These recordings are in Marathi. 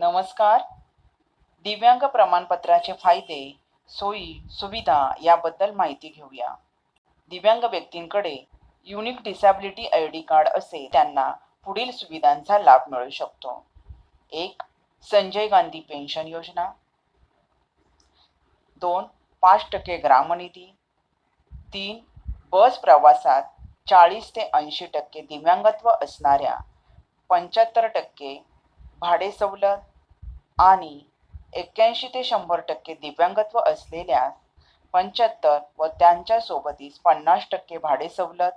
नमस्कार. दिव्यांग प्रमाणपत्राचे फायदे सोयी सुविधा याबद्दल माहिती घेऊया. दिव्यांग व्यक्तींकडे unique disability I D card असे त्यांना पुढील सुविधांचा लाभ मिळू शकतो. एक संजय गांधी पेन्शन योजना. दोन पाच टक्के ग्रामनिधी. तीन बस प्रवासात चाळीस ते ऐंशी टक्के दिव्यांगत्व असणाऱ्या पंच्याहत्तर टक्के भाडे सवलत आणि एक्क्याऐंशी ते शंभर टक्के दिव्यांगत्व असलेल्या पंच्याहत्तर व त्यांच्या सोबतीस पन्नास टक्के भाडे सवलत.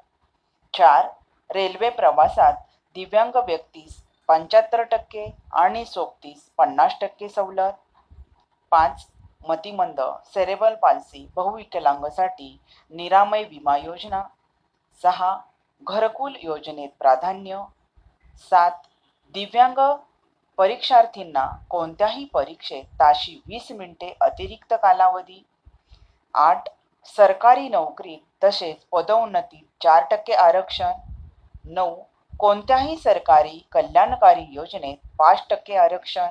चार रेल्वे प्रवासात दिव्यांग व्यक्तीस पंच्याहत्तर टक्के आणि सोबतीस पन्नास टक्के सवलत. पाच मतिमंद सेरेबल पाल्सी बहुविकलांगसाठी निरामय विमा योजना. सहा घरकुल योजनेत प्राधान्य. सात दिव्यांग परीक्षार्थींना कोणत्याही परीक्षेत ताशी वीस मिनिटे अतिरिक्त कालावधी. आठ सरकारी नोकरीत तसेच पदोन्नतीत चार टक्के आरक्षण. नऊ कोणत्याही सरकारी कल्याणकारी योजनेत पाच टक्के आरक्षण.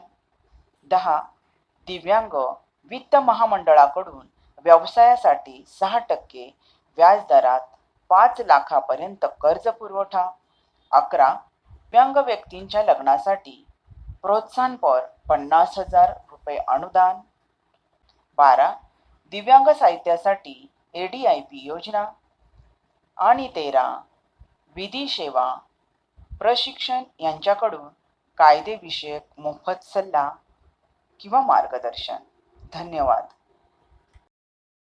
दहा दिव्यांग वित्त महामंडळाकडून व्यवसायासाठी सहा टक्के व्याजदरात पाच लाखापर्यंत कर्ज पुरवठा अकरा दिव्यांग व्यक्तींच्या लग्नासाठी प्रोत्साहनपर पन्नास हजार रुपये अनुदान. बारा दिव्यांग साहित्यासाठी ए डी आय पी योजना. आणि तेरा विधी सेवा प्रशिक्षण यांच्याकडून कायदेविषयक मोफत सल्ला किंवा मार्गदर्शन. धन्यवाद.